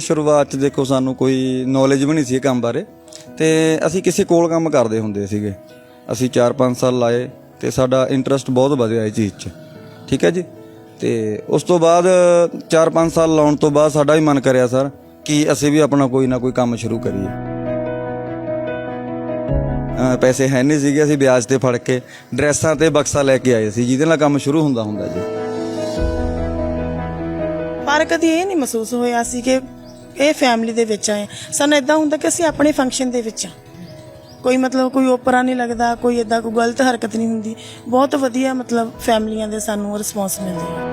ਸ਼ੁਰੂਆਤ ਚ ਦੇਖੋ ਸਾਨੂੰ ਕੋਈ ਨੌਲੇਜ ਵੀ ਨਹੀਂ ਸੀ ਇਹ ਕੰਮ ਬਾਰੇ। ਤੇ ਅਸੀਂ ਕਿਸੇ ਕੋਲ ਕੰਮ ਕਰਦੇ ਹੁੰਦੇ ਸੀਗੇ। ਅਸੀਂ 4-5 ਸਾਲ ਲਾਏ ਤੇ ਸਾਡਾ ਇੰਟਰਸਟ ਬਹੁਤ ਵਧਿਆ ਇਹ ਚੀਜ਼ 'ਚ। ਠੀਕ ਹੈ ਜੀ? ਤੇ ਉਸ ਤੋਂ ਬਾਅਦ 4-5 ਸਾਲ ਲਾਉਣ ਤੋਂ ਬਾਅਦ ਸਾਡਾ ਵੀ ਮਨ ਕਰਿਆ, ਸਰ, ਕਿ ਅਸੀਂ ਵੀ ਆਪਣਾ ਕੋਈ ਨਾ ਕੋਈ ਕੰਮ ਸ਼ੁਰੂ ਕਰੀਏ? ਪੈਸੇ ਹੈ ਨਹੀਂ ਸੀਗੇ, ਅਸੀਂ ਵਿਆਜ ਤੇ ਫੜ ਕੇ ਡਰੈਸਾਂ ਤੇ ਬਕਸਾ ਲੈ ਕੇ ਆਏ ਸੀ, ਜਿਹਦੇ ਨਾਲ ਕੰਮ ਸ਼ੁਰੂ ਹੁੰਦਾ ਹੁੰਦਾ ਜੀ। ਪਰ ਕਦੀ ਇਹ ਨਹੀਂ ਮਹਿਸੂਸ ਹੋਇਆ ਸੀ ਕਿ ਇਹ ਫੈਮਿਲੀ ਦੇ ਵਿੱਚ ਆਏ। ਸਾਨੂੰ ਇਦਾਂ ਹੁੰਦਾ ਕਿ ਅਸੀਂ ਆਪਣੇ ਫੰਕਸ਼ਨ ਦੇ ਵਿੱਚ ਕੋਈ ਮਤਲਬ ਕੋਈ ਓਪਰਾ ਨਹੀਂ ਲੱਗਦਾ ਕੋਈ ਇਦਾਂ ਕੋਈ ਗਲਤ ਹਰਕਤ ਨਹੀਂ ਹੁੰਦੀ। ਬਹੁਤ ਵਧੀਆ ਮਤਲਬ ਫੈਮਲੀਆਂ ਦੇ ਸਾਨੂੰ ਰਿਸਪੌਂਸ ਮਿਲਦੇ ਆ।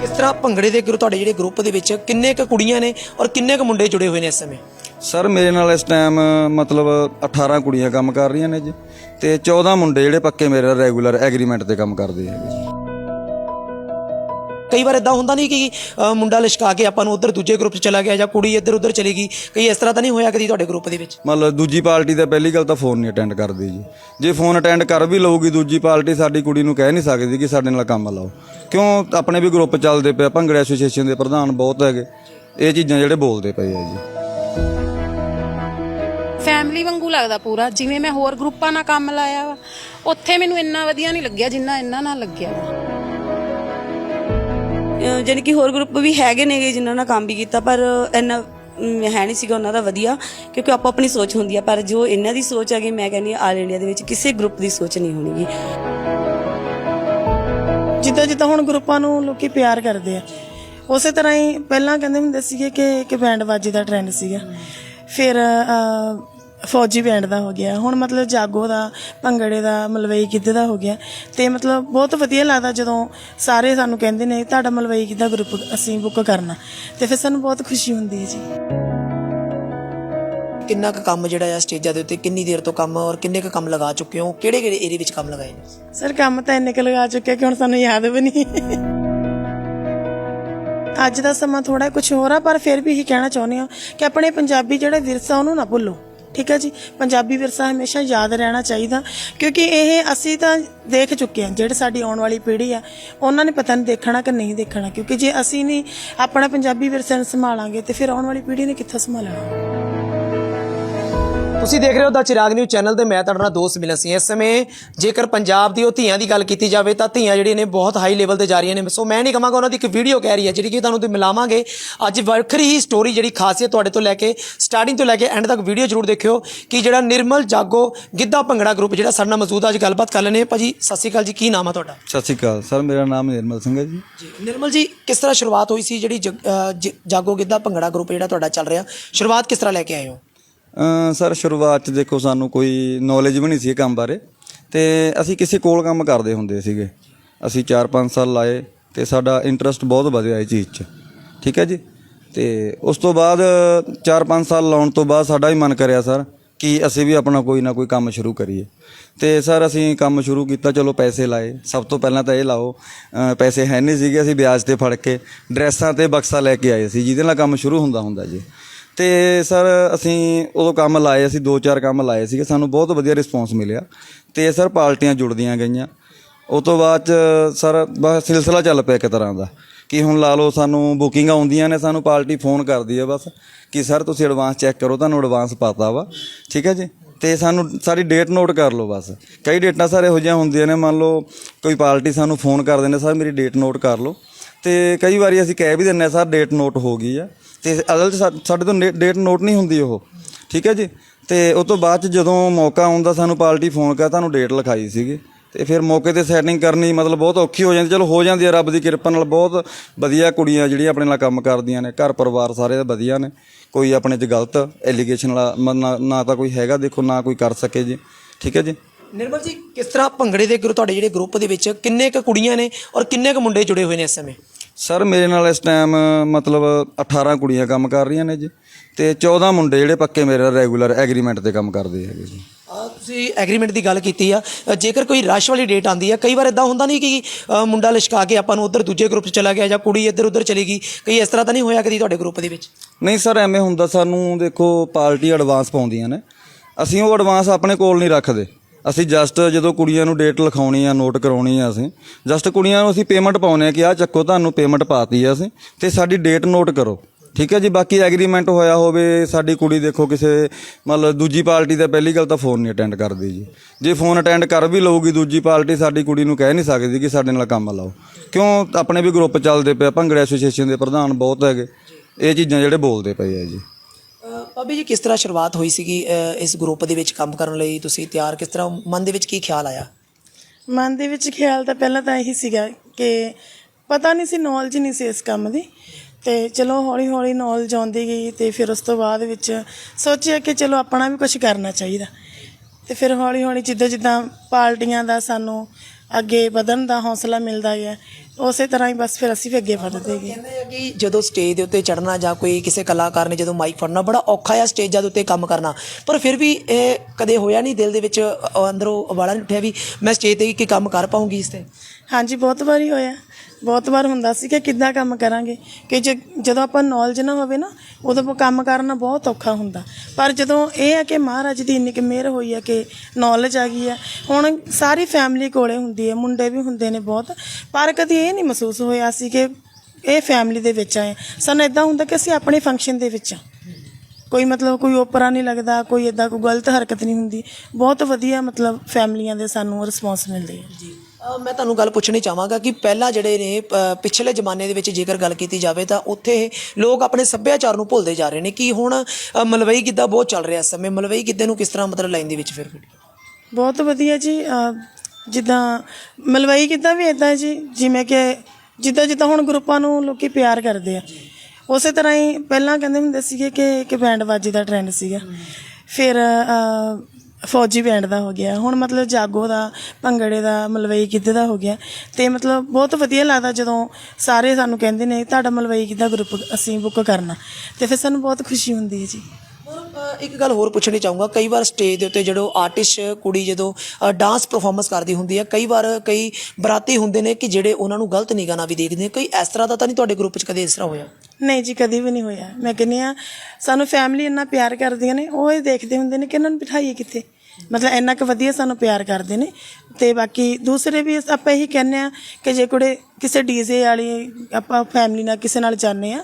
ਕਿਸ ਤਰ੍ਹਾਂ ਭੰਗੜੇ ਦੇ ਗੁਰੂ ਤੁਹਾਡੇ ਜਿਹੜੇ ਗਰੁੱਪ ਦੇ ਵਿੱਚ ਕਿੰਨੇ ਕੁ ਕੁੜੀਆਂ ਨੇ ਔਰ ਕਿੰਨੇ ਕੁ ਮੁੰਡੇ ਜੁੜੇ ਹੋਏ ਨੇ ਇਸ ਸਮੇਂ? ਸਰ ਮੇਰੇ ਨਾਲ ਇਸ ਟਾਈਮ ਮਤਲਬ 18 ਕੁੜੀਆਂ ਕੰਮ ਕਰ ਰਹੀਆਂ ਨੇ ਜੀ ਤੇ 14 ਮੁੰਡੇ ਜਿਹੜੇ ਪੱਕੇ ਮੇਰੇ ਰੈਗੂਲਰ ਐਗਰੀਮੈਂਟ ਤੇ ਕੰਮ ਕਰਦੇ ਹੈਗੇ ਜੀ। ਕਈ ਵਾਰ ਇਦਾਂ ਹੁੰਦਾ ਨਹੀਂ ਕਿ ਅ, ਮੁੰਡਾ ਲਿਸ਼ਕਾ ਕੇ ਆਪਾਂ ਨੂੰ ਉਧਰ ਦੂਜੇ ਗਰੁੱਪ 'ਚ ਚਲਾ ਗਿਆ ਜਾਂ ਕੁੜੀ ਇੱਧਰ ਉੱਧਰ ਚਲੀ ਗਈ ਕਈ ਇਸ ਤਰ੍ਹਾਂ ਤਾਂ ਨਹੀਂ ਹੋਇਆ ਕਦੀ ਤੁਹਾਡੇ ਗਰੁੱਪ ਦੇ ਵਿੱਚ? ਮਤਲਬ ਦੂਜੀ ਪਾਰਟੀ ਦਾ ਪਹਿਲੀ ਗੱਲ ਤਾਂ ਫੋਨ ਨਹੀਂ ਅਟੈਂਡ ਕਰਦੀ ਜੀ। ਜੇ ਫੋਨ ਅਟੈਂਡ ਕਰ ਵੀ ਲਊਗੀ ਦੂਜੀ ਪਾਰਟੀ ਸਾਡੀ ਕੁੜੀ ਨੂੰ ਕਹਿ ਨਹੀਂ ਸਕਦੀ ਕਿ ਸਾਡੇ ਨਾਲ ਕੰਮ ਲਾਓ। ਕਿਉਂ? ਆਪਣੇ ਵੀ ਗਰੁੱਪ ਚੱਲਦੇ ਪਏ ਆ, ਭੰਗੜੇ ਐਸੋਸੀਏਸ਼ਨ ਦੇ ਪ੍ਰਧਾਨ ਬਹੁਤ ਹੈਗੇ। ਇਹ ਚੀਜ਼ਾਂ ਜਿਹੜੇ ਬੋਲਦੇ ਪਏ ਆ ਜੀ। ਫੈਮਿਲੀ ਵਾਂਗੂ ਲੱਗਦਾ ਪੂਰਾ। ਜਿਵੇਂ ਮੈਂ ਹੋਰ ਗਰੁੱਪਾਂ ਨਾਲ ਕੰਮ ਲਾਇਆ ਵਾ ਉੱਥੇ ਮੈਨੂੰ ਇੰਨਾ ਵਧੀਆ ਨਹੀਂ ਲੱਗਿਆ ਜਿੰਨਾ ਇਹਨਾਂ ਨਾਲ ਲੱਗਿਆ ਵਾ। ਅਹ ਜਾਣੀ ਕਿ ਹੋਰ ਗਰੁੱਪ ਵੀ ਹੈਗੇ ਨੇਗੇ ਜਿਨ੍ਹਾਂ ਨਾਲ ਕੰਮ ਵੀ ਕੀਤਾ, ਪਰ ਇੰਨਾ ਹੈ ਨਹੀਂ ਸੀਗਾ ਉਹਨਾਂ ਦਾ ਵਧੀਆ, ਕਿਉਂਕਿ ਆਪੋ ਆਪਣੀ ਸੋਚ ਹੁੰਦੀ ਆ, ਪਰ ਜੋ ਇਹਨਾਂ ਦੀ ਸੋਚ ਹੈਗੀ ਮੈਂ ਕਹਿੰਦੀ ਆ, ਆਲ ਇੰਡੀਆ ਦੇ ਵਿੱਚ ਕਿਸੇ ਗਰੁੱਪ ਦੀ ਸੋਚ ਨਹੀਂ ਹੋਣੀਗੀ ਜਿੱਦਾਂ ਜਿੱਦਾਂ ਹੁਣ ਗਰੁੱਪਾਂ ਨੂੰ ਲੋਕੀ ਪਿਆਰ ਕਰਦੇ ਆ, ਉਸੇ ਤਰ੍ਹਾਂ ਹੀ ਪਹਿਲਾਂ ਕਹਿੰਦੇ ਹੁੰਦੇ ਸੀਗੇ ਕਿ ਇੱਕ ਬੈਂਡ ਬਾਜੀ ਦਾ ਟ੍ਰੈਂਡ ਸੀਗਾ। ਫਿਰ ਫੌਜੀ ਬੈਂਡ ਦਾ ਹੋ ਗਿਆ ਹੁਣ ਮਤਲਬ ਜਾਗੋ ਦਾ ਭੰਗੜੇ ਦਾ ਮਲਵਈ ਗਿੱਧੇ ਦਾ ਹੋ ਗਿਆ। ਤੇ ਮਤਲਬ ਬਹੁਤ ਵਧੀਆ ਲੱਗਦਾ ਜਦੋਂ ਸਾਰੇ ਸਾਨੂੰ ਕਹਿੰਦੇ ਨੇ ਤੁਹਾਡਾ ਮਲਵਈ ਗਿੱਧਾ ਗਰੁੱਪ ਅਸੀਂ ਬੁੱਕ ਕਰਨਾ। ਤੇ ਫਿਰ ਸਾਨੂੰ ਬਹੁਤ ਖੁਸ਼ੀ ਹੁੰਦੀ ਹੈ ਜੀ। ਕਿੰਨਾ ਕੁ ਕੰਮ ਜਿਹੜਾ ਆ ਸਟੇਜਾਂ ਦੇ ਉੱਤੇ ਕਿੰਨੀ ਦੇਰ ਤੋਂ ਕੰਮ ਔਰ ਕਿੰਨੇ ਕੁ ਕੰਮ ਲਗਾ ਚੁੱਕੇ ਹੋ? ਕਿਹੜੇ ਕਿਹੜੇ ਏਰੀਆ ਵਿੱਚ ਕੰਮ ਲਗਾਏ ਨੇ? ਸਰ ਕੰਮ ਤਾਂ ਇੰਨੇ ਕੁ ਲਗਾ ਚੁੱਕਿਆ ਕਿ ਹੁਣ ਸਾਨੂੰ ਯਾਦ ਵੀ ਨਹੀਂ। ਅੱਜ ਦਾ ਸਮਾਂ ਥੋੜਾ ਕੁਝ ਹੋਰ ਆ ਪਰ ਫਿਰ ਵੀ ਇਹੀ ਕਹਿਣਾ ਚਾਹੁੰਦੇ ਹਾਂ ਕਿ ਆਪਣੇ ਪੰਜਾਬੀ ਜਿਹੜਾ ਵਿਰਸਾ ਉਹਨੂੰ ਨਾ ਭੁੱਲੋ। ਠੀਕ ਹੈ ਜੀ? ਪੰਜਾਬੀ ਵਿਰਸਾ ਹਮੇਸ਼ਾ ਯਾਦ ਰਹਿਣਾ ਚਾਹੀਦਾ, ਕਿਉਂਕਿ ਇਹ ਅਸੀਂ ਤਾਂ ਦੇਖ ਚੁੱਕੇ ਹਾਂ, ਜਿਹੜੇ ਸਾਡੀ ਆਉਣ ਵਾਲੀ ਪੀੜ੍ਹੀ ਆ ਉਹਨਾਂ ਨੇ ਪਤਾ ਨਹੀਂ ਦੇਖਣਾ ਕਿ ਨਹੀਂ ਦੇਖਣਾ, ਕਿਉਂਕਿ ਜੇ ਅਸੀਂ ਨਹੀਂ ਆਪਣਾ ਪੰਜਾਬੀ ਵਿਰਸਾ ਨੂੰ ਸੰਭਾਲਾਂਗੇ, ਤੇ ਫਿਰ ਆਉਣ ਵਾਲੀ ਪੀੜ੍ਹੀ ਨੇ ਕਿੱਥੋਂ ਸੰਭਾਲਣਾ? ਤੁਸੀਂ ਦੇਖ ਰਹੇ ਹੋ ਦਾ ਚਿਰਾਗ ਨਿਊ ਚੈਨਲ ਤੇ ਮੈਂ ਤੁਹਾਡਾ ਨਾਲ ਦੋਸਤ ਮਿਲਨ ਸੀ ਇਸ ਸਮੇਂ ਜੇਕਰ ਪੰਜਾਬ ਦੀ ਉਹ ਧੀਆਂ ਦੀ ਗੱਲ ਕੀਤੀ ਜਾਵੇ ਤਾਂ ਧੀਆਂ ਜਿਹੜੀਆਂ ਨੇ ਬਹੁਤ ਹਾਈ ਲੈਵਲ ਤੇ ਜਾ ਰਹੀਆਂ ਨੇ। ਸੋ ਮੈਂ ਨਹੀਂ ਕਹਾਂਗਾ ਉਹਨਾਂ ਦੀ ਇੱਕ ਵੀਡੀਓ ਕਹਿ ਰਹੀ ਹੈ ਜਿਹੜੀ ਕਿ ਤੁਹਾਨੂੰ ਤੇ ਮਿਲਾਵਾਂਗੇ। ਅੱਜ ਵੱਖਰੀ ਹੀ ਸਟੋਰੀ ਜਿਹੜੀ ਖਾਸੀਅਤ ਤੁਹਾਡੇ ਤੋਂ ਲੈ ਕੇ ਸਟਾਰਟਿੰਗ ਤੋਂ ਲੈ ਕੇ ਐਂਡ ਤੱਕ ਵੀਡੀਓ ਜ਼ਰੂਰ ਦੇਖਿਓ ਕਿ ਜਿਹੜਾ ਨਿਰਮਲ ਜਾਗੋ ਗਿੱਧਾ ਭੰਗੜਾ ਗਰੁੱਪ ਜਿਹੜਾ ਸਾਡੇ ਨਾਲ ਮੌਜੂਦ ਅੱਜ ਗੱਲਬਾਤ ਕਰ ਲੈਣੇ ਭਾਜੀ ਸਤਿ ਸ਼੍ਰੀ ਅਕਾਲ ਜੀ ਕੀ ਨਾਮ ਆ ਤੁਹਾਡਾ? ਸਤਿ ਸ਼੍ਰੀ ਅਕਾਲ। ਸਰ ਮੇਰਾ ਨਾਮ ਨਿਰਮਲ ਸਿੰਘ ਹੈ ਜੀ। ਜੀ ਨਿਰਮਲ ਜੀ ਕਿਸ ਤਰ੍ਹਾਂ ਸ਼ੁਰੂਆਤ ਹੋਈ ਸੀ ਜਿਹੜੀ ਜਗ- ਗਿੱਧਾ ਭੰਗੜਾ ਗਰੁੱਪ ਜਿਹੜਾ ਤੁਹਾਡਾ ਚੱਲ ਰਿਹਾ? ਸ਼ੁਰੂਆਤ ਕਿਸ ਤਰ੍ਹਾਂ ਲੈ ਕੇ ਆਏ ਹੋ? ਸਰ, ਸ਼ੁਰੂਆਤ ਚ ਦੇਖੋ ਸਾਨੂੰ ਕੋਈ ਨੌਲੇਜ ਵੀ ਨਹੀਂ ਸੀ ਇਹ ਕੰਮ ਬਾਰੇ। ਤੇ ਅਸੀਂ ਕਿਸੇ ਕੋਲ ਕੰਮ ਕਰਦੇ ਹੁੰਦੇ ਸੀਗੇ। ਅਸੀਂ 4-5 ਸਾਲ ਲਾਏ ਤੇ ਸਾਡਾ ਇੰਟਰਸਟ ਬਹੁਤ ਵਧਿਆ ਇਹ ਚੀਜ਼ 'ਚ। ਠੀਕ ਹੈ ਜੀ? ਤੇ ਉਸ ਤੋਂ ਬਾਅਦ 4-5 ਸਾਲ ਲਾਉਣ ਤੋਂ ਬਾਅਦ ਸਾਡਾ ਵੀ ਮਨ ਕਰਿਆ, ਸਰ, ਕਿ ਅਸੀਂ ਵੀ ਆਪਣਾ ਕੋਈ ਨਾ ਕੋਈ ਕੰਮ ਸ਼ੁਰੂ ਕਰੀਏ। ਤੇ ਸਰ, ਅਸੀਂ ਕੰਮ ਸ਼ੁਰੂ ਕੀਤਾ, ਚਲੋ ਪੈਸੇ ਲਾਏ। ਸਭ ਤੋਂ ਪਹਿਲਾਂ ਤਾਂ ਇਹ ਲਾਓ ਪੈਸੇ ਹੈ ਨਹੀਂ ਸੀਗੇ, ਅਸੀਂ ਵਿਆਜ ਤੇ ਫੜ ਕੇ ਡਰੈਸਾਂ ਤੇ ਬਕਸਾ ਲੈ ਕੇ ਆਏ ਸੀ। ਜਿਹਦੇ ਨਾਲ ਕੰਮ ਸ਼ੁਰੂ ਹੁੰਦਾ ਹੁੰਦਾ ਜੀ। ਤੇ ਸਰ ਅਸੀਂ ਉਦੋਂ ਕੰਮ ਲਾਏ, ਅਸੀਂ ਦੋ ਚਾਰ ਕੰਮ ਲਾਏ ਸੀਗੇ, ਸਾਨੂੰ ਬਹੁਤ ਵਧੀਆ ਰਿਸਪੌਂਸ ਮਿਲਿਆ ਤੇ ਸਰ ਪਾਰਟੀਆਂ ਜੁੜਦੀਆਂ ਗਈਆਂ। ਉਸ ਤੋਂ ਬਾਅਦ ਚ ਸਰ ਬਸ ਸਿਲਸਿਲਾ ਚੱਲ ਪਿਆ ਇੱਕ ਤਰ੍ਹਾਂ ਦਾ ਕਿ ਹੁਣ ਲਾ ਲਓ ਸਾਨੂੰ ਬੁਕਿੰਗ ਆਉਂਦੀਆਂ ਨੇ, ਸਾਨੂੰ ਪਾਰਟੀ ਫੋਨ ਕਰਦੀ ਹੈ ਬਸ ਕਿ ਸਰ ਤੁਸੀਂ ਐਡਵਾਂਸ ਚੈੱਕ ਕਰੋ, ਤੁਹਾਨੂੰ ਐਡਵਾਂਸ ਪਾਤਾ ਵਾ, ਠੀਕ ਹੈ ਜੀ? ਤੇ ਸਾਨੂੰ ਸਾਰੀ ਡੇਟ ਨੋਟ ਕਰ ਲਓ ਬਸ। ਕਈ ਡੇਟਾਂ ਸਰ ਇਹੋ ਜਿਹੀਆਂ ਹੁੰਦੀਆਂ ਨੇ, ਮੰਨ ਲਓ ਕੋਈ ਪਾਰਟੀ ਸਾਨੂੰ ਫੋਨ ਕਰ ਦਿੰਦੇ, ਸਰ ਮੇਰੀ ਡੇਟ ਨੋਟ ਕਰ ਲਓ। ਤੇ ਕਈ ਵਾਰੀ ਅਸੀਂ ਕਹਿ ਵੀ ਦਿੰਨੇ ਆ, ਸਰ ਡੇਟ ਨੋਟ ਹੋ ਗਈ ਆ। ਤੇ ਅਸਲ 'ਚ ਸਾ- ਸਾਡੇ ਤੋਂ ਡੇਟ ਨੋਟ ਨਹੀਂ ਹੁੰਦੀ ਉਹ। ਠੀਕ ਹੈ ਜੀ? ਤੇ ਉਹ ਤੋਂ ਬਾਅਦ ਚ ਜਦੋਂ ਮੌਕਾ ਆਉਂਦਾ, ਸਾਨੂੰ ਪਾਰਟੀ ਫੋਨ ਕਰ ਤੁਹਾਨੂੰ ਡੇਟ ਲਿਖਾਈ ਸੀਗੀ। ਤੇ ਫਿਰ ਮੌਕੇ ਤੇ ਸੈਟਿੰਗ ਕਰਨੀ ਮਤਲਬ ਬਹੁਤ ਔਖੀ ਹੋ ਜਾਂਦੀ, ਚਲੋ ਹੋ ਜਾਂਦੀ ਹੈ ਰੱਬ ਦੀ ਕਿਰਪਾ ਨਾਲ, ਬਹੁਤ ਵਧੀਆ ਕੁੜੀਆਂ ਜਿਹੜੀਆਂ ਆਪਣੇ ਨਾਲ ਕੰਮ ਕਰਦੀਆਂ ਨੇ, ਘਰ ਪਰਿਵਾਰ ਸਾਰੇ ਵਧੀਆ ਨੇ। ਕੋਈ ਆਪਣੇ 'ਚ ਗਲਤ ਐਲੀਗੇਸ਼ਨ ਵਾਲਾ ਮ- ਨਾ- ਨਾ ਤਾਂ ਕੋਈ ਹੈਗਾ, ਦੇਖੋ, ਨਾ ਕੋਈ ਕਰ ਸਕੇ ਜੀ। ਠੀਕ ਹੈ ਜੀ? ਨਿਰਮਲ ਜੀ, ਕਿਸ ਤਰ੍ਹਾਂ ਭੰਗੜੇ ਦੇ ਗੁਰੂ, ਤੁਹਾਡੇ ਜਿਹੜੇ ਗਰੁੱਪ ਦੇ ਵਿੱਚ ਕਿੰਨੇ ਕੁ ਕੁੜੀਆਂ ਨੇ ਔਰ ਕਿੰਨੇ ਕੁ ਮੁੰਡੇ ਜੁੜੇ ਹੋਏ ਨੇ ਇਸ ਸਮੇਂ? ਸਰ ਮੇਰੇ ਨਾਲ ਇਸ ਟਾਈਮ ਮਤਲਬ 18 ਕੁੜੀਆਂ ਕੰਮ ਕਰ ਰਹੀਆਂ ਨੇ ਜੀ ਤੇ 14 ਮੁੰਡੇ ਜਿਹੜੇ ਪੱਕੇ ਮੇਰੇ ਰੈਗੂਲਰ ਐਗਰੀਮੈਂਟ ਤੇ ਕੰਮ ਕਰਦੇ ਹੈਗੇ ਜੀ। ਆ ਤੁਸੀਂ ਐਗਰੀਮੈਂਟ ਦੀ ਗੱਲ ਕੀਤੀ ਆ। ਅ, ਜੇਕਰ ਕੋਈ ਰਸ਼ ਵਾਲੀ ਡੇਟ ਆਂਦੀ ਆ ਕਈ ਵਾਰ ਇਦਾਂ ਹੁੰਦਾ ਨਹੀਂ ਕਿ ਅ, ਮੁੰਡਾ ਲਿਸ਼ਕਾ ਕੇ ਆਪਾਂ ਨੂੰ ਉਧਰ ਦੂਜੇ ਗਰੁੱਪ 'ਚ ਚਲਾ ਗਿਆ ਜਾਂ ਕੁੜੀ ਇੱਧਰ ਉੱਧਰ ਚਲੀ ਗਈ। ਕਈ ਇਸ ਤਰ੍ਹਾਂ ਤਾਂ ਨਹੀਂ ਹੋਇਆ ਕਦੀ ਤੁਹਾਡੇ ਗਰੁੱਪ ਦੇ ਵਿੱਚ? ਨਹੀਂ ਸਰ ਐਵੇਂ ਹੁੰਦਾ ਸਾਨੂੰ ਦੇਖੋ ਪਾਰਟੀ ਐਡਵਾਂਸ ਪਾਉਂਦੀਆਂ ਨੇ। ਅਸੀਂ ਉਹ ਐਡਵਾਂਸ ਆਪਣੇ ਕੋਲ ਨਹੀਂ ਰੱਖਦੇ। ਅਸੀਂ ਜਸਟ ਜਦੋਂ ਕੁੜੀਆਂ ਨੂੰ ਡੇਟ ਲਿਖਾਉਣੀ ਆ ਨੋਟ ਕਰਾਉਣੀ ਆ ਅਸੀਂ ਜਸਟ ਕੁੜੀਆਂ ਨੂੰ ਅਸੀਂ ਪੇਮੈਂਟ ਪਾਉਨੇ ਆ ਕਿ ਆਹ ਚੱਕੋ ਤੁਹਾਨੂੰ ਪੇਮੈਂਟ ਪਾਤੀ ਆ ਅਸੀਂ ਤੇ ਸਾਡੀ ਡੇਟ ਨੋਟ ਕਰੋ। ਠੀਕ ਹੈ ਜੀ? ਬਾਕੀ ਐਗਰੀਮੈਂਟ ਹੋਇਆ ਹੋਵੇ ਸਾਡੀ ਕੁੜੀ ਦੇਖੋ ਕਿਸੇ ਮਤਲਬ ਦੂਜੀ ਪਾਰਟੀ ਦਾ ਪਹਿਲੀ ਗੱਲ ਤਾਂ ਫੋਨ ਨਹੀਂ ਅਟੈਂਡ ਕਰਦੀ ਜੀ। ਜੇ ਫੋਨ ਅਟੈਂਡ ਕਰ ਵੀ ਲਊਗੀ ਦੂਜੀ ਪਾਰਟੀ ਸਾਡੀ ਕੁੜੀ ਨੂੰ ਕਹਿ ਨਹੀਂ ਸਕਦੀ ਕਿ ਸਾਡੇ ਨਾਲ ਕੰਮ ਲਾਓ। ਕਿਉਂ? ਆਪਣੇ ਵੀ ਗਰੁੱਪ ਚੱਲਦੇ ਪਏ ਆ, ਭੰਗੜੇ ਐਸੋਸੀਏਸ਼ਨ ਦੇ ਪ੍ਰਧਾਨ ਬਹੁਤ ਹੈਗੇ। ਇਹ ਚੀਜ਼ਾਂ ਜਿਹੜੇ ਬੋਲਦੇ ਪਏ ਆ ਜੀ। ਭਾਬੀ ਜੀ ਕਿਸ ਤਰ੍ਹਾਂ ਸ਼ੁਰੂਆਤ ਹੋਈ ਸੀਗੀ ਅ, ਇਸ ਗਰੁੱਪ ਦੇ ਵਿੱਚ ਕੰਮ ਕਰਨ ਲਈ? ਤੁਸੀਂ ਤਿਆਰ ਕਿਸ ਤਰ੍ਹਾਂ ਮਨ ਦੇ ਵਿੱਚ ਕੀ ਖਿਆਲ ਆਇਆ? ਮਨ ਦੇ ਵਿੱਚ ਖਿਆਲ ਤਾਂ ਪਹਿਲਾਂ ਤਾਂ ਇਹੀ ਸੀਗਾ ਕਿ ਪਤਾ ਨਹੀਂ ਸੀ ਨੌਲੇਜ ਨਹੀਂ ਸੀ ਇਸ ਕੰਮ ਦੀ। ਤੇ ਚਲੋ ਹੌਲੀ ਹੌਲੀ ਨੌਲੇਜ ਆਉਂਦੀ ਗਈ ਤੇ ਫਿਰ ਉਸ ਤੋਂ ਬਾਅਦ ਵਿੱਚ ਸੋਚਿਆ ਕਿ ਚਲੋ ਆਪਣਾ ਵੀ ਕੁਝ ਕਰਨਾ ਚਾਹੀਦਾ। ਤੇ ਫਿਰ ਹੌਲੀ ਹੌਲੀ ਜਿੱਦਾਂ ਜਿੱਦਾਂ ਪਾਰਟੀਆਂ ਦਾ ਸਾਨੂੰ ਅੱਗੇ ਵਧਣ ਦਾ ਹੌਸਲਾ ਮਿਲਦਾ ਗਿਆ ਉਸੇ ਤਰ੍ਹਾਂ ਹੀ ਬਸ ਫਿਰ ਅਸੀਂ ਵੀ ਅੱਗੇ ਵਧਦੇ ਗਏ। ਕਹਿੰਦੇ ਆ ਕਿ ਜਦੋਂ ਸਟੇਜ ਦੇ ਉੱਤੇ ਚੜਨਾ ਜਾਂ ਕੋਈ ਕਿਸੇ ਕਲਾਕਾਰ ਨੇ ਜਦੋਂ ਮਾਈਕ ਫੜਨਾ ਬੜਾ ਔਖਾ ਆ ਸਟੇਜਾਂ ਦੇ ਉੱਤੇ ਕੰਮ ਕਰਨਾ। ਪਰ ਫਿਰ ਵੀ ਇਹ ਕਦੇ ਹੋਇਆ ਨਹੀਂ ਦਿਲ ਦੇ ਵਿੱਚ ਅੰਦਰੋਂ ਉਬਾਲਾ ਨਹੀਂ ਉੱਠਿਆ ਵੀ ਮੈਂ ਸਟੇਜ ਤੇ ਕੀ ਕੰਮ ਕਰ ਪਾਉਂਗੀ ਇਸ ਤੇ? ਹਾਂਜੀ ਬਹੁਤ ਵਾਰੀ ਹੋਇਆ। ਬਹੁਤ ਵਾਰ ਹੁੰਦਾ ਸੀ ਕਿ ਕਿੱਦਾਂ ਕੰਮ ਕਰਾਂਗੇ, ਕਿ ਜੇ ਜਦੋਂ ਆਪਾਂ ਨੌਲੇਜ ਨਾ ਹੋਵੇ ਨਾ, ਉਦੋਂ ਕੰਮ ਕਰਨਾ ਬਹੁਤ ਔਖਾ ਹੁੰਦਾ। ਪਰ ਜਦੋਂ ਇਹ ਹੈ ਕਿ ਮਹਾਰਾਜ ਦੀ ਇੰਨੀ ਕਿ ਮਿਹਰ ਹੋਈ ਹੈ ਕਿ ਨੌਲੇਜ ਆ ਗਈ ਹੈ ਹੁਣ ਸਾਰੀ ਫੈਮਿਲੀ ਕੋਲੇ ਹੁੰਦੀ ਹੈ ਮੁੰਡੇ ਵੀ ਹੁੰਦੇ ਨੇ ਬਹੁਤ, ਪਰ ਕਦੀ ਇਹ ਨਹੀਂ ਮਹਿਸੂਸ ਹੋਇਆ ਸੀ ਕਿ ਇਹ ਫੈਮਿਲੀ ਦੇ ਵਿੱਚ ਆਏ ਹਾਂ। ਸਾਨੂੰ ਇਦਾਂ ਹੁੰਦਾ ਕਿ ਅਸੀਂ ਆਪਣੇ ਫੰਕਸ਼ਨ ਦੇ ਵਿੱਚ ਆ। ਕੋਈ ਮਤਲਬ ਕੋਈ ਓਪਰਾ ਨਹੀਂ ਲੱਗਦਾ, ਕੋਈ ਇਦਾਂ ਕੋਈ ਗਲਤ ਹਰਕਤ ਨਹੀਂ ਹੁੰਦੀ। ਬਹੁਤ ਵਧੀਆ ਮਤਲਬ ਫੈਮਲੀਆਂ ਦੇ ਸਾਨੂੰ ਰਿਸਪੌਂਸ ਮਿਲਦੇ ਆ। ਜੀ। ਮੈਂ ਤੁਹਾਨੂੰ ਗੱਲ ਪੁੱਛਣੀ ਚਾਹਾਂਗਾ ਕਿ ਪਹਿਲਾਂ ਜਿਹੜੇ ਨੇ ਪਿਛਲੇ ਜ਼ਮਾਨੇ ਦੇ ਵਿੱਚ ਜੇਕਰ ਗੱਲ ਕੀਤੀ ਜਾਵੇ ਤਾਂ ਉੱਥੇ ਲੋਕ ਆਪਣੇ ਸੱਭਿਆਚਾਰ ਨੂੰ ਭੁੱਲਦੇ ਜਾ ਰਹੇ ਨੇ ਕਿ ਹੁਣ ਮਲਵਈ ਗਿੱਧਾ ਬਹੁਤ ਚੱਲ ਰਿਹਾ ਇਸ ਸਮੇਂ। ਮਲਵਈ ਗਿੱਧੇ ਨੂੰ ਕਿਸ ਤਰ੍ਹਾਂ ਮਤਲਬ ਲਾਈਨ ਦੇ ਵਿੱਚ ਫਿਰ ਬਹੁਤ ਵਧੀਆ ਜੀ ਜਿੱਦਾਂ ਮਲਵਈ ਗਿੱਧਾ ਵੀ ਇਦਾਂ ਜੀ, ਜਿਵੇਂ ਕਿ ਜਿੱਦਾਂ ਜਿੱਦਾਂ ਹੁਣ ਗਰੁੱਪਾਂ ਨੂੰ ਲੋਕੀ ਪਿਆਰ ਕਰਦੇ ਆ। ਉਸੇ ਤਰ੍ਹਾਂ ਹੀ ਪਹਿਲਾਂ ਕਹਿੰਦੇ ਹੁੰਦੇ ਸੀਗੇ ਕਿ ਇੱਕ ਬੈਂਡ ਬਾਜੀ ਦਾ ਟ੍ਰੈਂਡ ਸੀਗਾ। ਫਿਰ ਫੌਜੀ ਬੈਂਡ ਦਾ ਹੋ ਗਿਆ ਹੁਣ ਮਤਲਬ ਜਾਗੋ ਦਾ ਭੰਗੜੇ ਦਾ ਮਲਵਈ ਗਿੱਧੇ ਦਾ ਹੋ ਗਿਆ। ਤੇ ਮਤਲਬ ਬਹੁਤ ਵਧੀਆ ਲੱਗਦਾ ਜਦੋਂ ਸਾਰੇ ਸਾਨੂੰ ਕਹਿੰਦੇ ਨੇ ਤੁਹਾਡਾ ਮਲਵਈ ਗਿੱਧਾ ਗਰੁੱਪ ਅਸੀਂ ਬੁੱਕ ਕਰਨਾ। ਤੇ ਫਿਰ ਸਾਨੂੰ ਬਹੁਤ ਖੁਸ਼ੀ ਹੁੰਦੀ ਹੈ ਜੀ। ਇੱਕ ਗੱਲ ਹੋਰ ਪੁੱਛਣੀ ਚਾਹੂੰਗਾ। ਕਈ ਵਾਰ ਸਟੇਜ ਦੇ ਉੱਤੇ ਜਦੋਂ ਆਰਟਿਸਟ ਕੁੜੀ ਜਦੋਂ ਡਾਂਸ ਪਰਫਾਰਮੈਂਸ ਕਰਦੀ ਹੁੰਦੀ ਹੈ ਕਈ ਵਾਰ ਕਈ ਬਰਾਤੀ ਹੁੰਦੇ ਨੇ ਕਿ ਜਿਹੜੇ ਉਹਨਾਂ ਨੂੰ ਗਲਤ ਨਿਗਾਹ ਨਾਲ ਵੀ ਦੇਖਦੇ ਨੇ। ਕੋਈ ਇਸ ਤਰ੍ਹਾਂ ਦਾ ਤਾਂ ਨਹੀਂ ਤੁਹਾਡੇ ਗਰੁੱਪ 'ਚ ਕਦੇ ਇਸ ਤਰ੍ਹਾਂ ਹੋਇਆ? ਨਹੀਂ ਜੀ ਕਦੀ ਵੀ ਨਹੀਂ ਹੋਇਆ। ਮੈਂ ਕਹਿੰਦੀ ਆ ਸਾਨੂੰ ਫੈਮਿਲੀ ਇੰਨਾ ਪਿਆਰ ਕਰਦੀਆਂ ਨੇ ਉਹ ਇਹ ਦੇਖਦੇ ਹੁੰਦੇ ਨੇ ਕਿ ਇਹਨਾਂ ਨੂੰ ਬਿਠਾਈਏ ਕਿੱਥੇ? ਮਤਲਬ ਇੰਨਾ ਕੁ ਵਧੀਆ ਸਾਨੂੰ ਪਿਆਰ ਕਰਦੇ ਨੇ ਤੇ ਬਾਕੀ ਦੂਸਰੇ ਵੀ ਆਪਾਂ ਇਹੀ ਕਹਿੰਦੇ ਆ ਕਿ ਜੇ ਕੁੜੇ ਕਿਸੇ ਡੀਜ਼ੇ ਵਾਲੀ ਆਪਾਂ ਫੈਮਿਲੀ ਨਾਲ ਕਿਸੇ ਨਾਲ ਜਾਂਦੇ ਆ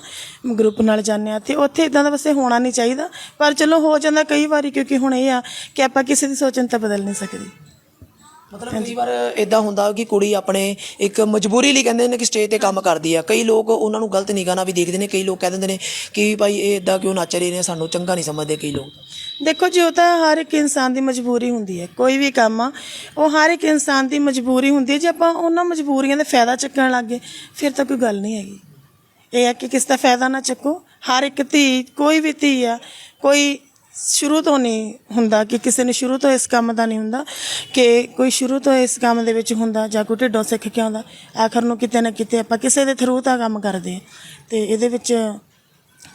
ਗਰੁੱਪ ਨਾਲ ਜਾਂਦੇ ਆ ਤੇ ਉੱਥੇ ਇਦਾਂ ਦਾ ਵੈਸੇ ਹੋਣਾ ਨਹੀਂ ਚਾਹੀਦਾ, ਪਰ ਚਲੋ ਹੋ ਜਾਂਦਾ ਕਈ ਵਾਰੀ ਕਿਉਂਕਿ ਹੁਣ ਇਹ ਆ ਕਿ ਆਪਾਂ ਕਿਸੇ ਦੀ ਸੋਚਣ ਤਾਂ ਬਦਲ ਨਹੀਂ ਸਕਦੇ। ਮਤਲਬ ਕਈ ਵਾਰ ਇਦਾਂ ਹੁੰਦਾ ਕਿ ਕੁੜੀ ਆਪਣੇ ਇੱਕ ਮਜਬੂਰੀ ਲਈ ਕਹਿੰਦੇ ਨੇ ਕਿ ਸਟੇਜ ਤੇ ਕੰਮ ਕਰਦੀ ਆ। ਕਈ ਲੋਕ ਉਹਨਾਂ ਨੂੰ ਗਲਤ ਨਿਗਾਹ ਨਾਲ ਵੀ ਦੇਖਦੇ ਨੇ, ਕਈ ਲੋਕ ਕਹਿ ਦਿੰਦੇ ਨੇ ਕਿ ਭਾਈ ਇਹ ਇਦਾਂ ਕਿਉਂ ਨੱਚ ਰਹੇ ਨੇ, ਸਾਨੂੰ ਚੰਗਾ ਨਹੀਂ ਸਮਝਦੇ ਕਈ ਲੋਕ। ਦੇਖੋ ਜੀ, ਉਹ ਤਾਂ ਹਰ ਇੱਕ ਇਨਸਾਨ ਦੀ ਮਜਬੂਰੀ ਹੁੰਦੀ ਹੈ, ਕੋਈ ਵੀ ਕੰਮ ਆ। ਉਹ ਹਰ ਇੱਕ ਇਨਸਾਨ ਦੀ ਮਜਬੂਰੀ ਹੁੰਦੀ ਹੈ, ਜੇ ਆਪਾਂ ਉਹਨਾਂ ਮਜਬੂਰੀਆਂ ਦਾ ਫਾਇਦਾ ਚੱਕਣ ਲੱਗੇ ਫਿਰ ਤਾਂ ਕੋਈ ਗੱਲ ਨਹੀਂ ਹੈਗੀ। ਇਹ ਹੈ ਕਿ ਕਿਸ ਦਾ ਫਾਇਦਾ ਨਾ ਚੱਕੋ। ਹਰ ਇੱਕ ਧੀ, ਕੋਈ ਵੀ ਧੀ ਆ, ਕੋਈ ਸ਼ੁਰੂ ਤੋਂ ਨਹੀਂ ਹੁੰਦਾ ਕਿ ਕਿਸੇ ਨੇ ਸ਼ੁਰੂ ਤੋਂ ਇਸ ਕੰਮ ਦਾ ਨਹੀਂ ਹੁੰਦਾ ਕਿ ਕੋਈ ਸ਼ੁਰੂ ਤੋਂ ਇਸ ਕੰਮ ਦੇ ਵਿੱਚ ਹੁੰਦਾ ਜਾਂ ਕੋਈ ਢਿੱਡੋਂ ਸਿੱਖ ਕੇ ਆਉਂਦਾ ਆਖਰ ਨੂੰ ਕਿਤੇ ਨਾ ਕਿਤੇ ਆਪਾਂ ਕਿਸੇ ਦੇ ਥਰੂ ਤਾਂ ਕੰਮ ਕਰਦੇ ਆ ਤੇ ਇਹਦੇ ਵਿੱਚ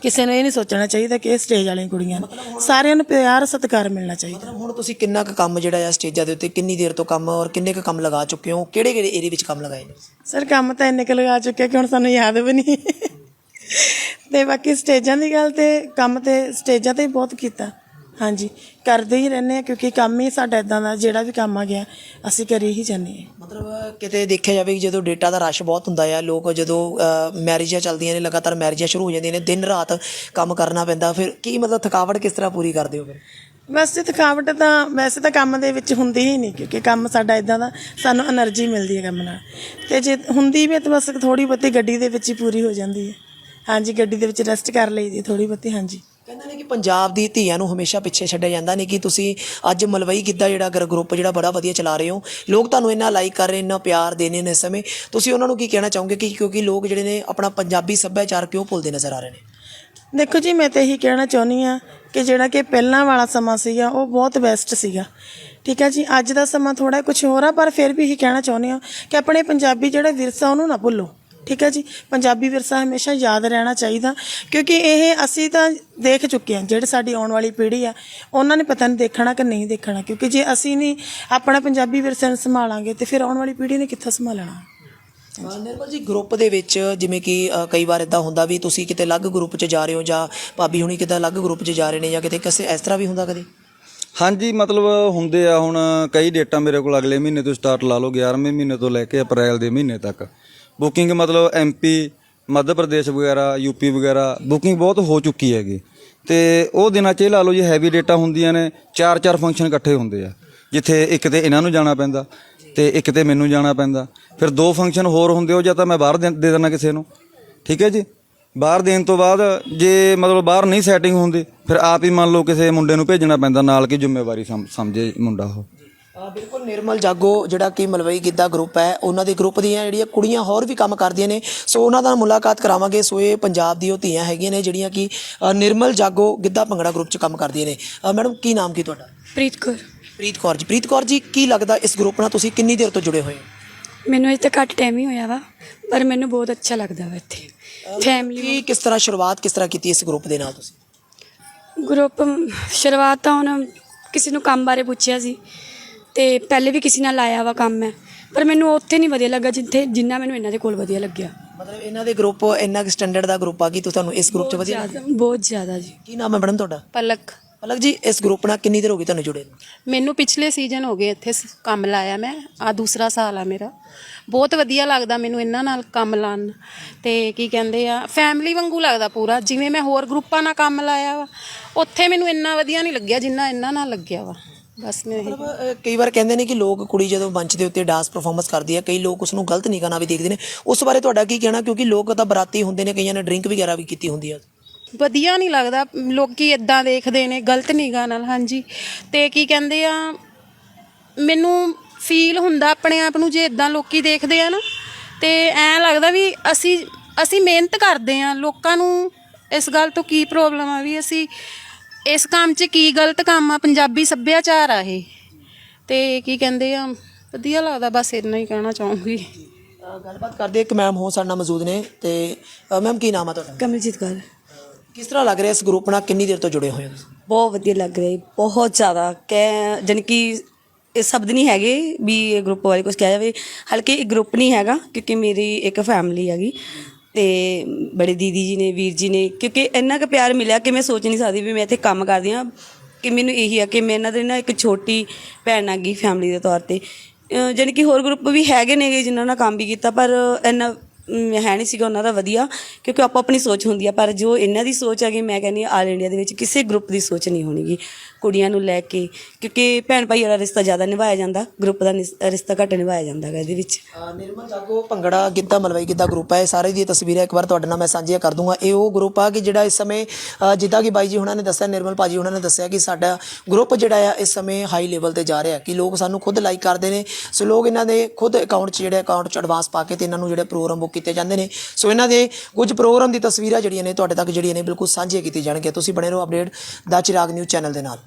ਕਿਸੇ ਨੂੰ ਇਹ ਨਹੀਂ ਸੋਚਣਾ ਚਾਹੀਦਾ ਕਿ ਇਹ ਸਟੇਜ ਵਾਲੀਆਂ ਕੁੜੀਆਂ ਨੇ। ਸਾਰਿਆਂ ਨੂੰ ਪਿਆਰ ਸਤਿਕਾਰ ਮਿਲਣਾ ਚਾਹੀਦਾ। ਹੁਣ ਤੁਸੀਂ ਕਿੰਨਾ ਕੁ ਕੰਮ ਜਿਹੜਾ ਆ ਸਟੇਜਾਂ ਦੇ ਉੱਤੇ ਕਿੰਨੀ ਦੇਰ ਤੋਂ ਕੰਮ ਔਰ ਕਿੰਨੇ ਕੁ ਕੰਮ ਲਗਾ ਚੁੱਕੇ ਹੋ? ਕਿਹੜੇ ਕਿਹੜੇ ਏਰੀਆ ਵਿੱਚ ਕੰਮ ਲਗਾਏ ਨੇ? ਸਰ ਕੰਮ ਤਾਂ ਇੰਨੇ ਕੁ ਲਗਾ ਚੁੱਕਿਆ ਕਿ ਹੁਣ ਸਾਨੂੰ ਯਾਦ ਵੀ ਨਹੀਂ। ਤੇ ਬਾਕੀ ਸਟੇਜਾਂ ਦੀ ਗੱਲ ਤੇ ਕੰਮ ਤੇ ਸਟੇਜਾਂ ਤੇ ਹੀ ਬਹੁਤ ਕੀਤਾ। ਹਾਂਜੀ ਕਰਦੇ ਹੀ ਰਹਿੰਦੇ ਆ ਕਿਉਂਕਿ ਕੰਮ ਹੀ ਸਾਡਾ ਇਦਾਂ ਦਾ ਜਿਹੜਾ ਵੀ ਕੰਮ ਆ ਗਿਆ ਅਸੀਂ ਕਰੀ ਹੀ ਜਾਂਦੇ ਆ ਮਤਲਬ ਕਿਤੇ ਦੇਖਿਆ ਜਾਵੇ ਕਿ ਜਦੋਂ ਡੇਟਾ ਦਾ ਰਸ਼ ਬਹੁਤ ਹੁੰਦਾ ਆ ਲੋਕ ਜਦੋਂ ਮੈਰਿਜਾਂ ਚੱਲਦੀਆਂ ਨੇ ਲਗਾਤਾਰ ਮੈਰਿਜਾਂ ਸ਼ੁਰੂ ਹੋ ਜਾਂਦੀਆਂ ਨੇ ਦਿਨ ਰਾਤ ਕੰਮ ਕਰਨਾ ਪੈਂਦਾ ਫਿਰ ਕੀ ਮਤਲਬ ਥਕਾਵਟ ਕਿਸ ਤਰ੍ਹਾਂ ਪੂਰੀ ਕਰਦੇ ਹੋ ਫਿਰ? ਵੈਸੇ ਥਕਾਵਟ ਤਾਂ ਵੈਸੇ ਤਾਂ ਕੰਮ ਦੇ ਵਿੱਚ ਹੁੰਦੀ ਹੀ ਨਹੀਂ ਕਿਉਂਕਿ ਕੰਮ ਸਾਡਾ ਇਦਾਂ ਦਾ ਸਾਨੂੰ એનર્ਜੀ ਮਿਲਦੀ ਹੈ ਕੰਮ ਨਾਲ। ਤੇ ਜੇ ਹੁੰਦੀ ਵੀ ਤਾਂ ਬਸ ਥੋੜੀ ਬਹੁਤੀ ਗੱਡੀ ਦੇ ਵਿੱਚ ਹੀ ਪੂਰੀ ਹੋ ਜਾਂਦੀ ਹੈ। ਹਾਂਜੀ ਗੱਡੀ ਦੇ ਵਿੱਚ ਰੈਸਟ ਕਰ ਲਈਦੀ ਥੋੜੀ ਬਹੁਤੀ ਹਾਂਜੀ। ਕਹਿੰਦੇ ਨੇ ਕਿ ਪੰਜਾਬ ਦੀ ਧੀਆਂ ਨੂੰ ਹਮੇਸ਼ਾ ਪਿੱਛੇ ਛੱਡਿਆ ਜਾਂਦਾ ਨਹੀਂ ਕਿ ਤੁਸੀਂ ਅੱਜ ਮਲਵਈ ਗਿੱਧਾ ਜਿਹੜਾ ਗਰ ਗਰੁੱਪ ਜਿਹੜਾ ਬੜਾ ਵਧੀਆ ਚਲਾ ਰਹੇ ਹੋ ਲੋਕ ਤੁਹਾਨੂੰ ਇੰਨਾ ਲਾਈਕ ਕਰ ਰਹੇ ਇੰਨਾ ਪਿਆਰ ਦੇ ਰਹੇ ਨੇ ਇਸ ਸਮੇਂ। ਤੁਸੀਂ ਉਹਨਾਂ ਨੂੰ ਕੀ ਕਹਿਣਾ ਚਾਹੋਗੇ ਕਿ ਕਿਉਂਕਿ ਲੋਕ ਜਿਹੜੇ ਨੇ ਆਪਣਾ ਪੰਜਾਬੀ ਸੱਭਿਆਚਾਰ ਕਿਉਂ ਭੁੱਲਦੇ ਨਜ਼ਰ ਆ ਰਹੇ ਨੇ? ਦੇਖੋ ਜੀ ਮੈਂ ਤਾਂ ਇਹੀ ਕਹਿਣਾ ਚਾਹੁੰਦੀ ਆ ਕਿ ਜਿਹੜਾ ਕਿ ਪਹਿਲਾਂ ਵਾਲਾ ਸਮਾਂ ਸੀਗਾ ਉਹ ਬਹੁਤ ਬੈਸਟ ਸੀਗਾ। ਠੀਕ ਹੈ ਜੀ ਅੱਜ ਦਾ ਸਮਾਂ ਥੋੜਾ ਕੁਝ ਹੋਰ ਆ ਪਰ ਫਿਰ ਵੀ ਇਹੀ ਕਹਿਣਾ ਚਾਹੁੰਦੀ ਆ ਕਿ ਆਪਣੇ ਪੰਜਾਬੀ ਜਿਹੜਾ ਵਿਰਸਾ ਉਹਨੂੰ ਨਾ ਭੁੱਲੋ। ਠੀਕ ਹੈ ਜੀ? ਪੰਜਾਬੀ ਵਿਰਸਾ ਹਮੇਸ਼ਾ ਯਾਦ ਰਹਿਣਾ ਚਾਹੀਦਾ ਕਿਉਂਕਿ ਇਹ ਅਸੀਂ ਤਾਂ ਦੇਖ ਚੁੱਕੇ ਹਾਂ ਜਿਹੜੇ ਸਾਡੀ ਆਉਣ ਵਾਲੀ ਪੀੜ੍ਹੀ ਆ ਉਹਨਾਂ ਨੇ ਪਤਾ ਨਹੀਂ ਦੇਖਣਾ ਕਿ ਨਹੀਂ ਦੇਖਣਾ ਕਿਉਂਕਿ ਜੇ ਅਸੀਂ ਨਹੀਂ ਆਪਣਾ ਪੰਜਾਬੀ ਵਿਰਸੇ ਨੂੰ ਸੰਭਾਲਾਂਗੇ ਤੇ ਫਿਰ ਆਉਣ ਵਾਲੀ ਪੀੜ੍ਹੀ ਨੇ ਕਿੱਥੋਂ ਸੰਭਾਲਣਾ? ਨਿਰਮਲ ਜੀ ਗਰੁੱਪ ਦੇ ਵਿੱਚ ਜਿਵੇਂ ਕਿ ਕਈ ਵਾਰ ਇਦਾਂ ਹੁੰਦਾ ਵੀ ਤੁਸੀਂ ਕਿਤੇ ਅਲੱਗ ਗਰੁੱਪ 'ਚ ਜਾ ਰਹੇ ਹੋ ਜਾਂ ਭਾਬੀ ਹੁਣੀ ਕਿਤੇ ਅਲੱਗ ਗਰੁੱਪ 'ਚ ਜਾ ਰਹੇ ਨੇ ਜਾਂ ਕਿਤੇ ਕਿਸੇ ਇਸ ਤਰ੍ਹਾਂ ਵੀ ਹੁੰਦਾ ਕਦੇ? ਹਾਂਜੀ ਮਤਲਬ ਹੁੰਦੇ ਆ ਹੁਣ ਕਈ ਡੇਟਾਂ ਮੇਰੇ ਕੋਲ ਅਗਲੇ ਮਹੀਨੇ ਤੋਂ ਸਟਾਰਟ ਲਾ ਲਓ 11ਵੇਂ ਮਹੀਨੇ ਤੋਂ ਲੈ ਕੇ ਅਪ੍ਰੈਲ ਦੇ ਮਹੀਨੇ ਤੱਕ। ਬੁਕਿੰਗ ਮਤਲਬ ਐਮਪੀ ਮੱਧ ਪ੍ਰਦੇਸ਼ ਵਗੈਰਾ ਯੂਪੀ ਵਗੈਰਾ ਬੁਕਿੰਗ ਬਹੁਤ ਹੋ ਚੁੱਕੀ ਹੈਗੀ। ਤੇ ਉਹ ਦਿਨਾਂ 'ਚ ਇਹ ਲਾ ਲਓ ਜੀ ਹੈਵੀ ਡੇਟਾ ਹੁੰਦੀਆਂ ਨੇ ਚਾਰ ਚਾਰ ਫੰਕਸ਼ਨ ਇਕੱਠੇ ਹੁੰਦੇ ਆ। ਜਿੱਥੇ ਇੱਕ ਤੇ ਇਹਨਾਂ ਨੂੰ ਜਾਣਾ ਪੈਂਦਾ ਤੇ ਇੱਕ ਤੇ ਮੈਨੂੰ ਜਾਣਾ ਪੈਂਦਾ। ਫਿਰ ਦੋ ਫੰਕਸ਼ਨ ਹੋਰ ਹੁੰਦੇ ਹੋ ਜਾਂ ਤਾਂ ਮੈਂ ਬਾਹਰ ਦੇ ਦੇ ਦੇਣਾ ਕਿਸੇ ਨੂੰ। ਠੀਕ ਹੈ ਜੀ? ਬਾਹਰ ਦੇਣ ਤੋਂ ਬਾਅਦ ਜੇ ਮਤਲਬ ਬਾਹਰ ਨਹੀਂ ਸੈਟਿੰਗ ਹੁੰਦੀ, ਫਿਰ ਆਪ ਹੀ ਮੰਨ ਲਓ ਕਿਸੇ ਮੁੰਡੇ ਨੂੰ ਭੇਜਣਾ ਪੈਂਦਾ, ਨਾਲ ਕੀ ਜ਼ਿੰਮੇਵਾਰੀ ਸਮ- ਸਮਝੇ ਮੁੰਡਾ ਉਹ। ਬਿਲਕੁਲ ਨਿਰਮਲ ਜਾਗੋ ਜਿਹੜਾ ਕਿ ਮਲਵਈ ਗਿੱਧਾ ਗਰੁੱਪ ਹੈ ਉਹਨਾਂ ਦੇ ਗਰੁੱਪ ਦੀਆਂ ਜਿਹੜੀਆਂ ਕੁੜੀਆਂ ਹੋਰ ਵੀ ਕੰਮ ਕਰਦੀਆਂ ਨੇ। ਸੋ ਉਹਨਾਂ ਨਾਲ ਮੁਲਾਕਾਤ ਕਰਾਵਾਂਗੇ। ਸੋ ਇਹ ਪੰਜਾਬ ਦੀ ਉਹ ਧੀਆਂ ਹੈਗੀਆਂ ਨੇ ਜਿਹੜੀਆਂ ਕਿ ਨਿਰਮਲ ਜਾਗੋ ਗਿੱਧਾ ਭੰਗੜਾ ਗਰੁੱਪ 'ਚ ਕੰਮ ਕਰਦੀਆਂ ਨੇ। ਮੈਡਮ ਕੀ ਨਾਮ ਕੀ ਤੁਹਾਡਾ? ਪ੍ਰੀਤ ਕੌਰ। ਪ੍ਰੀਤ ਕੌਰ ਜੀ। ਪ੍ਰੀਤ ਕੌਰ ਜੀ ਕੀ ਲੱਗਦਾ ਇਸ ਗਰੁੱਪ ਨਾਲ ਤੁਸੀਂ ਕਿੰਨੀ ਦੇਰ ਤੋਂ ਜੁੜੇ ਹੋਏ ਹੋ? ਮੈਨੂੰ ਅਜੇ ਤੱਕ ਘੱਟ ਟਾਈਮ ਹੀ ਹੋਇਆ ਵਾ ਪਰ ਮੈਨੂੰ ਬਹੁਤ ਅੱਛਾ ਲੱਗਦਾ ਵਾ ਇੱਥੇ। ਫੈਮਿਲੀ ਕੀ ਕਿਸ ਤਰ੍ਹਾਂ ਸ਼ੁਰੂਆਤ ਕਿਸ ਤਰ੍ਹਾਂ ਕੀਤੀ ਇਸ ਗਰੁੱਪ ਦੇ ਨਾਲ ਤੁਸੀਂ? ਗਰੁੱਪ ਸ਼ੁਰੂਆਤ ਤਾਂ ਹੁਣ ਕਿਸੇ ਨੂੰ ਕੰਮ ਬਾਰੇ ਪੁੱਛਿਆ ਸੀ ਤੇ ਪਹਿਲੇ ਵੀ ਕਿਸੇ ਨਾਲ ਲਾਇਆ ਵਾ ਕੰਮ ਮੈਂ ਪਰ ਮੈਨੂੰ ਉੱਥੇ ਨਹੀਂ ਵਧੀਆ ਲੱਗਾ ਜਿੱਥੇ ਜਿੰਨਾ ਮੈਨੂੰ ਇਹਨਾਂ ਦੇ ਕੋਲ ਵਧੀਆ ਲੱਗਿਆ। ਮਤਲਬ ਇਹਨਾਂ ਦੇ ਗਰੁੱਪ ਇੰਨਾ ਕਿ ਸਟੈਂਡਰਡ ਦਾ ਗਰੁੱਪ ਆ ਕਿ ਤੁਹਾਨੂੰ ਇਸ ਗਰੁੱਪ 'ਚ ਵਧੀਆ ਬਹੁਤ ਜ਼ਿਆਦਾ ਜੀ। ਕੀ ਨਾਮ ਹੈ ਮੈਡਮ ਤੁਹਾਡਾ? ਪਲਕ। ਪਲਕ ਜੀ ਇਸ ਗਰੁੱਪ ਨਾਲ ਕਿੰਨੀ ਦੇਰ ਹੋ ਗਈ ਤੁਹਾਨੂੰ ਜੁੜੇ ਨੂੰ? ਮੈਨੂੰ ਪਿਛਲੇ ਸੀਜ਼ਨ ਹੋ ਗਏ ਇੱਥੇ ਸ- ਕੰਮ ਲਾਇਆ ਮੈਂ ਆ ਦੂਸਰਾ ਸਾਲ ਆ ਮੇਰਾ। ਬਹੁਤ ਵਧੀਆ ਲੱਗਦਾ ਮੈਨੂੰ ਇਹਨਾਂ ਨਾਲ ਕੰਮ ਲਾਣ ਤੇ ਕੀ ਕਹਿੰਦੇ ਆ ਫੈਮਿਲੀ ਵਾਂਗੂ ਲੱਗਦਾ ਪੂਰਾ ਜਿਵੇਂ ਮੈਂ ਹੋਰ ਗਰੁੱਪਾਂ ਨਾਲ ਕੰਮ ਲਾਇਆ ਵਾ ਉੱਥੇ ਮੈਨੂੰ ਇੰਨਾ ਵਧੀਆ ਨਹੀਂ ਲੱਗਿਆ ਜਿੰਨਾ ਇਹਨਾਂ ਨਾਲ ਲੱਗਿਆ ਵਾ। ਬਸ ਇਹ ਮਤਲਬ ਕਈ ਵਾਰ ਕਹਿੰਦੇ ਨੇ ਕਿ ਲੋਕ ਕੁੜੀ ਜਦੋਂ ਮੰਚ ਦੇ ਉੱਤੇ ਡਾਂਸ ਪਰਫਾਰਮੈਂਸ ਕਰਦੀ ਹੈ ਕਈ ਲੋਕ ਉਸ ਨੂੰ ਗਲਤ ਨਿਗਾਹ ਨਾਲ ਵੀ ਦੇਖਦੇ ਨੇ। ਉਸ ਬਾਰੇ ਤੁਹਾਡਾ ਕੀ ਕਹਿਣਾ? ਕਿਉਂਕਿ ਲੋਕ ਤਾਂ ਬਰਾਤੀ ਹੁੰਦੇ ਨੇ ਕਈਆਂ ਨੇ ਡਰਿੰਕ ਵਗੈਰਾ ਵੀ ਕੀਤੀ ਹੁੰਦੀ ਹੈ ਵਧੀਆ ਨਹੀਂ ਲੱਗਦਾ। ਲੋਕੀ ਇਦਾਂ ਦੇਖਦੇ ਨੇ ਗਲਤ ਨਿਗਾਹ ਨਾਲ ਹਾਂਜੀ। ਤੇ ਕੀ ਕਹਿੰਦੇ ਆ ਮੈਨੂੰ ਫੀਲ ਹੁੰਦਾ ਆਪਣੇ ਆਪ ਨੂੰ ਜੇ ਇਦਾਂ ਲੋਕੀ ਦੇਖਦੇ ਆ ਨਾ ਤੇ ਐਂ ਲੱਗਦਾ ਵੀ ਅਸੀਂ ਅਸੀਂ ਮਿਹਨਤ ਕਰਦੇ ਆ। ਲੋਕਾਂ ਨੂੰ ਇਸ ਗੱਲ ਤੋਂ ਕੀ ਪ੍ਰੋਬਲਮ ਆ ਵੀ ਅਸੀਂ ਇਸ ਕੰਮ 'ਚ ਕੀ ਗਲਤ ਕੰਮ ਆ? ਪੰਜਾਬੀ ਸੱਭਿਆਚਾਰ ਆ ਇਹ। ਤੇ ਕੀ ਕਹਿੰਦੇ ਆ? ਵਧੀਆ ਲੱਗਦਾ ਬਸ ਇੰਨਾ ਹੀ ਕਹਿਣਾ ਚਾਹੂੰਗੀ। ਅ, ਗੱਲਬਾਤ ਕਰਦੇ ਇੱਕ ਮੈਮ ਹੋ ਸਾਡੇ ਨਾਲ ਮੌਜੂਦ ਨੇ ਤੇ ਮੈਮ ਕੀ ਨਾਮ ਆ ਤੁਹਾਡਾ? ਕਮਲਜੀਤ ਕੌਰ। ਕਿਸ ਤਰ੍ਹਾਂ ਲੱਗ ਰਿਹਾ ਇਸ ਗਰੁੱਪ ਨਾਲ? ਕਿੰਨੀ ਦੇਰ ਤੋਂ ਜੁੜੇ ਹੋਏ ਹੋ ਤੁਸੀਂ? ਬਹੁਤ ਵਧੀਆ ਲੱਗ ਰਿਹਾ ਜੀ, ਬਹੁਤ ਜ਼ਿਆਦਾ। ਕਹਿ ਜਾਣੀ ਕਿ ਇਹ ਸ਼ਬਦ ਨਹੀਂ ਹੈਗੇ ਵੀ ਇਹ ਗਰੁੱਪ ਬਾਰੇ ਕੁਝ ਕਿਹਾ ਜਾਵੇ। ਹਲਕੇ ਇਹ ਗਰੁੱਪ ਨਹੀਂ ਹੈਗਾ ਕਿਉਂਕਿ ਮੇਰੀ ਇੱਕ ਫੈਮਿਲੀ ਹੈਗੀ। ਤੇ ਬੜੇ ਦੀਦੀ ਜੀ ਨੇ, ਵੀਰ ਜੀ ਨੇ, ਕਿਉਂਕਿ ਇੰਨਾ ਕੁ ਪਿਆਰ ਮਿਲਿਆ ਕਿ ਮੈਂ ਸੋਚ ਨਹੀਂ ਸਕਦੀ ਵੀ ਮੈਂ ਇੱਥੇ ਕੰਮ ਕਰਦੀ ਹਾਂ, ਕਿ ਮੈਨੂੰ ਇਹੀ ਆ ਕਿ ਮੈਂ ਇਹਨਾਂ ਦੇ ਨਾ ਇੱਕ ਛੋਟੀ ਭੈਣ ਆ ਗਈ ਫੈਮਿਲੀ ਦੇ ਤੌਰ ਤੇ। ਅਹ ਜਾਣੀ ਕਿ ਹੋਰ ਗਰੁੱਪ ਵੀ ਹੈਗੇ ਨੇਗੇ ਜਿਨ੍ਹਾਂ ਨਾਲ ਕੰਮ ਵੀ ਕੀਤਾ, ਪਰ ਇੰਨਾ ਹੈ ਨਹੀਂ ਸੀਗਾ ਉਹਨਾਂ ਦਾ ਵਧੀਆ, ਕਿਉਂਕਿ ਆਪੋ ਆਪਣੀ ਸੋਚ ਹੁੰਦੀ ਆ, ਪਰ ਜੋ ਇਹਨਾਂ ਦੀ ਸੋਚ ਹੈਗੀ, ਮੈਂ ਕਹਿੰਦੀ ਹਾਂ ਆਲ ਇੰਡੀਆ ਦੇ ਵਿੱਚ ਕਿਸੇ ਗਰੁੱਪ ਦੀ ਸੋਚ ਨਹੀਂ ਹੋਣੀਗੀ ਕੁੜੀਆਂ ਨੂੰ ਲੈ ਕੇ ਕਿਉਂਕਿ ਭੈਣ ਭਾਈ ਵਾਲਾ ਰਿਸ਼ਤਾ ਜ਼ਿਆਦਾ ਨਿਭਾਇਆ ਜਾਂਦਾ ਗਰੁੱਪ ਦਾ ਨਿਸ- ਰਿਸ਼ਤਾ ਘੱਟ ਨਿਭਾਇਆ ਜਾਂਦਾ ਗਾ ਇਹਦੇ ਵਿੱਚ। ਅ, ਨਿਰਮਲ ਜਾਗੋ ਭੰਗੜਾ ਗਿੱਧਾ ਮਲਵਈ ਗਿੱਧਾ ਗਰੁੱਪ ਹੈ ਇਹ ਸਾਰੇ ਦੀ ਤਸਵੀਰਾਂ ਇੱਕ ਵਾਰ ਤੁਹਾਡੇ ਨਾਲ ਮੈਂ ਸਾਂਝੀਆਂ ਕਰ ਦੂੰਗਾ। ਇਹ ਉਹ ਗਰੁੱਪ ਆ ਕਿ ਜਿਹੜਾ ਇਸ ਸਮੇਂ ਅ, ਜਿੱਦਾਂ ਕਿ ਬਾਈ ਜੀ ਹੁਣਾਂ ਨੇ ਦੱਸਿਆ ਨਿਰਮਲ ਭਾਜੀ ਹੁਣਾਂ ਨੇ ਦੱਸਿਆ ਕਿ ਸਾਡਾ ਗਰੁੱਪ ਜਿਹੜਾ ਆ ਇਸ ਸਮੇਂ ਹਾਈ ਲੈਵਲ ਤੇ ਜਾ ਰਿਹਾ ਕਿ ਲੋਕ ਸਾਨੂੰ ਖੁਦ ਲਾਈਕ ਕਰਦੇ ਨੇ। ਸੋ ਲੋਕ ਇਹਨਾਂ ਦੇ ਖੁਦ ਅਕਾਊਂਟ 'ਚ ਜਿਹੜੇ ਅਕਾਊਂਟ 'ਚ ਐਡਵਾਂਸ ਪਾ ਕੇ ਤੇ ਇਹਨਾਂ ਨੂੰ ਜਿਹੜੇ ਪ੍ਰੋਗਰਾਮ ਬੁੱਕ ਕੀਤੇ ਜਾਂਦੇ ਨੇ। ਸੋ ਇਹਨਾਂ ਦੇ ਕੁਝ ਪ੍ਰੋਗਰਾਮ ਦੀ ਤਸਵੀਰਾਂ ਜਿਹੜੀਆਂ ਨੇ ਤੁਹਾਡੇ ਤੱਕ ਜਿਹੜੀਆਂ ਨੇ ਬਿਲਕੁਲ ਸਾਂਝੀਆਂ ਕੀਤੀ ਜਾਣਗੀਆਂ। ਤੁਸੀਂ ਬਣੇ ਰਹੋ ਅਪਡੇਟ ਦਾ ਚਿਰਾਗ ਨਿਊਜ਼ ਚੈਨਲ ਦੇ ਨਾਲ।